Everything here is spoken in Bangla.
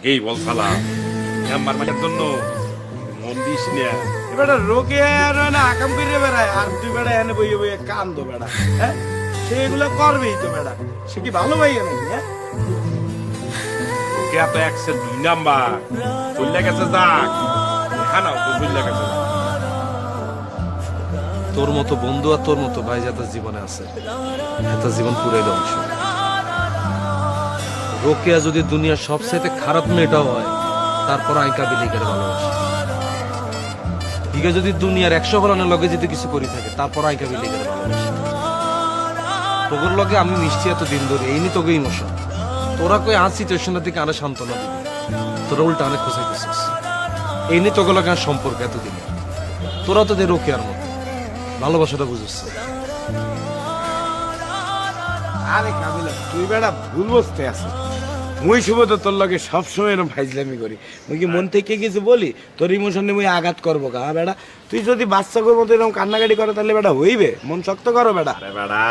আগেই বল সালাম আমার মায়ের জন্য মন দিস না। বেটা রোগে আর না আকাম করে বেড়ায় আর তুই বেড়া এনে বইয়ে বইয়ে কান বেড়া হ্যাঁ? সে এগুলো করবেই তো বেড়া সে কি ভালো ভাই নাকি হ্যাঁ? ওকে এত একশো দুই নাম্বার চলে গেছে যাক খানাও তো চলে গেছে তোর মতো বন্ধু আর তোর মতো ভাই যাতে জীবনে আছে এত জীবন পুরে ধ্বংস। রোকেয়া যদি দুনিয়ার সবচেয়ে খারাপ মেয়েটাও হয় তারপর আইকা বিলিকের ভালোবাসে। দিকে যদি দুনিয়ার একশো ফলানোর লগে যদি কিছু করি থাকে তারপর আইকা বিলিকের ভালোবাসে। তোর লগে আমি মিষ্টি এত দিন ধরে, এই নি তোকে ইমোশন তোরা কই আজ সিচুয়েশনের দিকে আরে সান্ত্বনা দিবি? তোরা উল্টা অনেক খুশি দিছিস এই নিয়ে তোকে লগে আর সম্পর্ক এতদিন। তোরা তো দে রোকেয়ার মতো। ভালোবাসাটা বুঝছিস আরে কাবিলা, তুই বেড়া ভুল বসতে আছিস মুই শুভ তো তোর লগে সবসময় এরকম ফাইজলামি করি। মুই কি মন থেকে কিছু বলি? তোর ইমোশনে মুই আঘাত করব গা বেড়া তুই যদি বাচ্চা মতো এরকম কান্নাকাটি করে, তাহলে বেটা হইবে? মন শক্ত করো আরে বেড়া